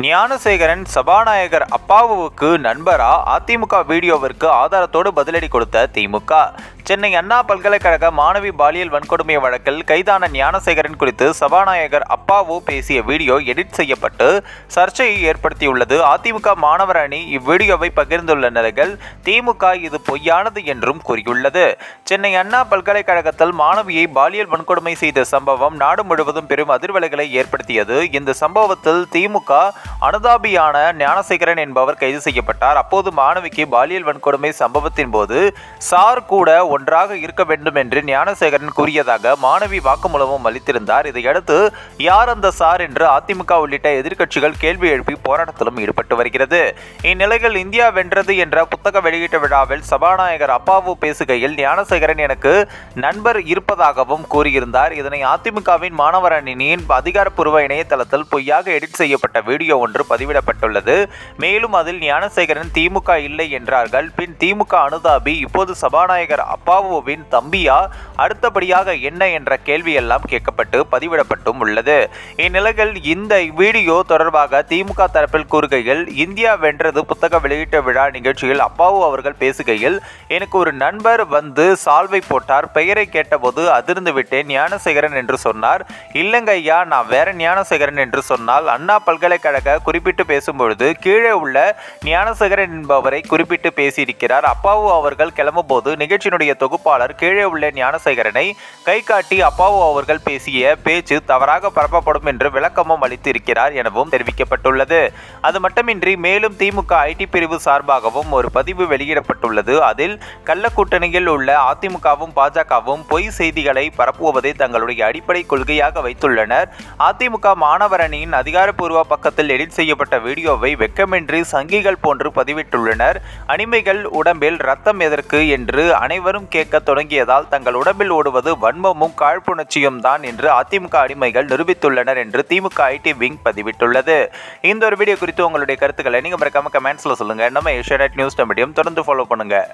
ஞானசேகரன் சபாநாயகர் அப்பாவுக்கு நண்பரா? அதிமுக வீடியோவிற்கு ஆதாரத்தோடு பதிலடி கொடுத்த திமுக. சென்னை அண்ணா பல்கலைக்கழக மாணவி பாலியல் வன்கொடுமை வழக்கில் கைதான ஞானசேகரன் குறித்து சபாநாயகர் அப்பாவு பேசிய வீடியோ எடிட் செய்யப்பட்டு சர்ச்சையை ஏற்படுத்தியுள்ளது. அதிமுக மாணவர் அணி இவ்வீடியோவை பகிர்ந்துள்ள நிலையில் திமுக இது பொய்யானது என்றும் கூறியுள்ளது. சென்னை அண்ணா பல்கலைக்கழகத்தில் மாணவியை பாலியல் வன்கொடுமை செய்த சம்பவம் நாடு முழுவதும் பெரும் அதிர்வலைகளை ஏற்படுத்தியது. இந்த சம்பவத்தில் திமுக அனுதாபியான ஞானசேகரன் என்பவர் கைது செய்யப்பட்டார். அப்போது மாணவிக்கு பாலியல் வன்கொடுமை சம்பவத்தின் போது சார் கூட ஒன்றாக இருக்க வேண்டும் என்று ஞானசேகரன் கூறியதாக மாணவி வாக்குமூலமும் அளித்திருந்தார். இதையடுத்து யார் அந்த சார்? என்று அதிமுக உள்ளிட்ட எதிர்க்கட்சிகள் கேள்வி எழுப்பி போராட்டத்திலும் ஈடுபட்டு வருகிறது. இந்நிலையில் இந்தியா வென்றது என்ற புத்தக வெளியீட்டு விழாவில் சபாநாயகர் அப்பாவு பேசுகையில் ஞானசேகரன் எனக்கு நண்பர் இருப்பதாகவும் கூறியிருந்தார். இதனை அதிமுகவின் மாணவர் அணியின் அதிகாரப்பூர்வ இணையதளத்தில் பொய்யாக எடிட் செய்யப்பட்ட வீடியோ ஒன்று பதிவிடப்பட்டுள்ளது. மேலும் அதில் ஞானசேகரன் திமுக இல்லை என்றார்கள். பின் திமுக அனுதாபி இப்போது சபாநாயகர் அப்பாவுவின் தம்பியா? அடுத்தபடியாக என்ன என்ற கேள்வியெல்லாம் கேட்கப்பட்டு பதிவிடப்பட்டும் உள்ளது. இந்நிலையில் இந்த வீடியோ தொடர்பாக திமுக தரப்பில் கூறுகையில் இந்தியா வென்றது புத்தக வெளியீட்டு விழா நிகழ்ச்சியில் அப்பாவு அவர்கள் பேசுகையில் எனக்கு ஒரு நண்பர் வந்து சால்வை போட்டார் பெயரை கேட்டபோது அதிர்ந்து விட்டேன் ஞானசேகரன் என்று சொன்னார். இல்லைங்கய்யா நான் வேற ஞானசேகரன் என்று சொன்னால் அண்ணா பல்கலைக்கழக குறிப்பிட்டு பேசும்பொழுது கீழே உள்ள ஞானசேகரன் என்பவரை குறிப்பிட்டு பேசியிருக்கிறார். அப்பாவு அவர்கள் கிளம்பும்போது நிகழ்ச்சியினுடைய தொகுப்பாளர் கீழே உள்ள ஞானசேகரனை கை காட்டி அப்பாவு அவர்கள் பேசிய பேச்சு தவறாக பரப்பப்படும் என்று விளக்கமும் அளித்திருக்கிறார் எனவும் தெரிவிக்கப்பட்டுள்ளது. அது மட்டுமின்றி மேலும் திமுக ஐடி பிரிவு சார்பாகவும் ஒரு பதிவு வெளியிடப்பட்டுள்ளது. அதில் கள்ளக்கூட்டணியில் உள்ள அதிமுகவும் பாஜகவும் பொய் செய்திகளை பரப்புவதை தங்களுடைய அடிப்படை கொள்கையாக வைத்துள்ளனர். அதிமுக மாணவர் அணியின் அதிகாரப்பூர்வ பக்கத்தில் எடிட் செய்யப்பட்ட வீடியோவை வெக்கமின்றி சங்கிகள் போன்று பதிவிட்டுள்ளனர். அனிமைகள் உடம்பில் ரத்தம் எதற்கு என்று அனைவரும் கேட்க தொடங்கியதால் தங்கள் உடம்பில் ஓடுவது வன்மமும் காழ்ப்புணர்ச்சியும் தான் என்று அதிமுக அடிமைகள் நிரூபித்துள்ளனர் என்று திமுக ஐடி விங் பதிவிட்டுள்ளது. இந்த ஒரு வீடியோ குறித்து உங்களுடைய கருத்துக்களை நீங்க மறக்காம கமெண்ட்ஸில் சொல்லுங்க. நம்ம ஏஷியா நியூஸ் மீடியம் தொடர்ந்து ஃபாலோ பண்ணுங்க.